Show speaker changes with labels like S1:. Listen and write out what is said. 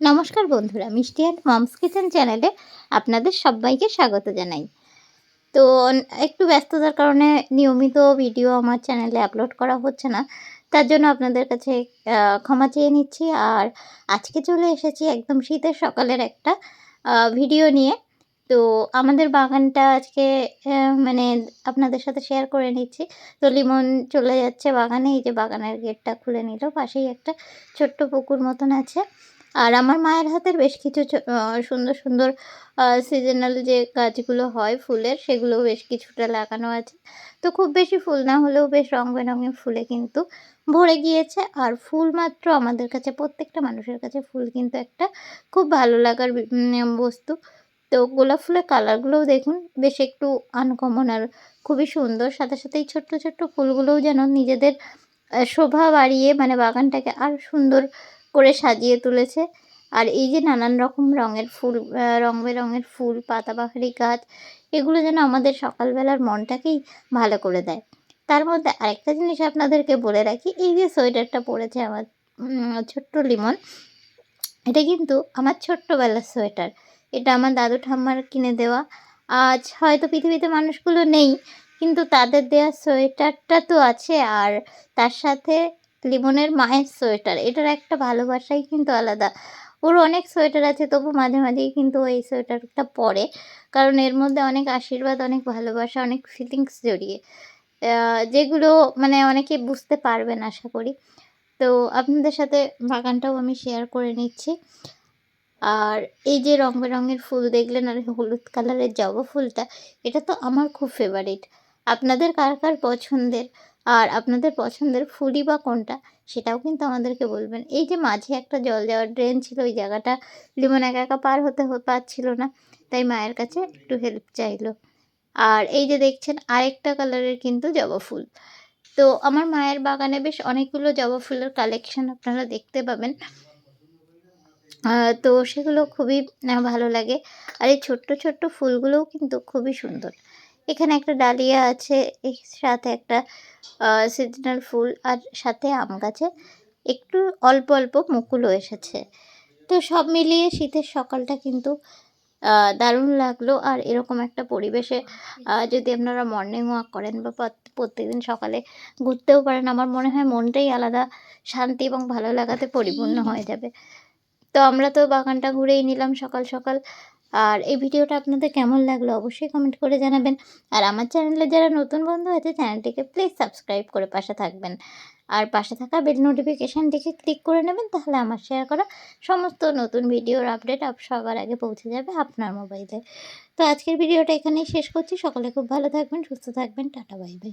S1: নমস্কার বন্ধুরা, মিষ্টি অ্যান্ড মমস কিচেন চ্যানেলে আপনাদের সবাইকে স্বাগত জানাই। তো, একটু ব্যস্ততার কারণে নিয়মিত ভিডিও আমার চ্যানেলে আপলোড করা হচ্ছে না, তার জন্য আপনাদের কাছে ক্ষমা চেয়ে নিচ্ছি। আর আজকে চলে এসেছি একদম শীতের সকালের একটা ভিডিও নিয়ে। তো, আমাদের বাগানটা আজকে মানে আপনাদের সাথে শেয়ার করে নিচ্ছি। তো, লিমন চলে যাচ্ছে বাগানে, এই যে বাগানের গেটটা খুলে নিল, পাশেই একটা ছোট্ট পুকুর মতন আছে। আর আমার মায়ের হাতের বেশ কিছু সুন্দর সুন্দর সিজনাল যে গাছগুলো হয় ফুলের, সেগুলো বেশ কিছুটা লাগানো আছে। তো খুব বেশি ফুল না হলেও বেশ রং বেরঙের ফুলে কিন্তু ভরে গিয়েছে। আর ফুল মাত্র আমাদের কাছে, প্রত্যেকটা মানুষের কাছে ফুল কিন্তু একটা খুব ভালো লাগার বস্তু। তো গোলাপ ফুলের কালারগুলোও দেখুন, বেশ একটু আনকমন আর খুবই সুন্দর। সাথে সাথে এই ছোট্ট ছোট্ট ফুলগুলোও যেন নিজেদের শোভা বাড়িয়ে মানে বাগানটাকে আরও সুন্দর করে সাজিয়ে তুলেছে। আর এই যে নানান রকম রঙের ফুল রং বেরঙের ফুল পাতাবাহারি গাছ, এগুলো যেন আমাদের সকালবেলার মনটাকেই ভালো করে দেয়। তার মধ্যে আরেকটা জিনিস আপনাদেরকে বলে রাখি, এই যে সোয়েটারটা পরেছে আমার ছোট্ট লিমন, এটা কিন্তু আমার ছোট্টবেলার সোয়েটার। এটা আমার দাদু ঠাম্মার কিনে দেওয়া। আজ হয়তো পৃথিবীতে মানুষগুলো নেই, কিন্তু তাদের দেওয়া সোয়েটারটা তো আছে। আর তার সাথে লিমনের মায়ের সোয়েটার, এটার একটা ভালোবাসাই কিন্তু আলাদা। ওর অনেক সোয়েটার আছে, তবু মাঝে মাঝেই কিন্তু এই সোয়েটারটা পরে, কারণ এর মধ্যে অনেক আশীর্বাদ, অনেক ভালোবাসা, অনেক ফিলিংস জড়িয়ে। যেগুলো মানে অনেকে বুঝতে পারবেন আশা করি। তো আপনাদের সাথে বাগানটাও আমি শেয়ার করে নিচ্ছি। আর এই যে রং বেরঙের ফুল দেখলেন, আর হলুদ কালারের জবা ফুলটা, এটা তো আমার খুব ফেভারিট আপনাদের কার কার পছন্দের? আর আপনাদের পছন্দের ফুলই বা কোনটা, সেটাও কিন্তু আমাদেরকে বলবেন। এই যে মাঝে একটা জল যাওয়ার ড্রেন ছিল, ওই জায়গাটা লিমন একা একা পার হতে পারছিল না, তাই মায়ের কাছে একটু হেল্প চাইলো। আর এই যে দেখছেন, আরেকটা কালারের কিন্তু জবা ফুল। তো আমার মায়ের বাগানে বেশ অনেকগুলো জবা ফুলের কালেকশন আপনারা দেখতে পাবেন। তো সেগুলো খুবই ভালো লাগে। আর এই ছোট্ট ছোট্ট ফুলগুলোও কিন্তু খুবই সুন্দর। এখানে একটা ডালিয়া আছে, এর সাথে একটা সিজনাল ফুল আর সাথে আম গাছে। একটু অল্প অল্প মুকুলও এসেছে। তো সব মিলিয়ে শীতের সকালটা কিন্তু দারুণ লাগল। আর এরকম একটা পরিবেশে যদি আপনারা মর্নিং ওয়াক করেন বা প্রত্যেকদিন সকালে ঘুরতেও পারেন, আমার মনে হয় মনটাই আলাদা শান্তি এবং ভালো লাগাতে পরিপূর্ণ হয়ে যাবে। তো আমরা তো বাগানটা ঘুরেই নিলাম সকাল সকাল। আর এই ভিডিওটা আপনাদের কেমন লাগল অবশ্যই কমেন্ট করে জানাবেন। আর আমার চ্যানেলে যারা নতুন বন্ধু আছে চ্যানেলটিকে প্লিজ সাবস্ক্রাইব করে পাশে থাকবেন। আর পাশে থাকা বেল নোটিফিকেশানটিকে ক্লিক করে নেবেন, তাহলে আমার শেয়ার করা সমস্ত নতুন ভিডিওর আপডেট আপ সবার আগে পৌঁছে যাবে আপনার মোবাইলে তো আজকের ভিডিওটা এখানেই শেষ করছি। সকলে খুব ভালো থাকবেন, সুস্থ থাকবেন। Tata bye bye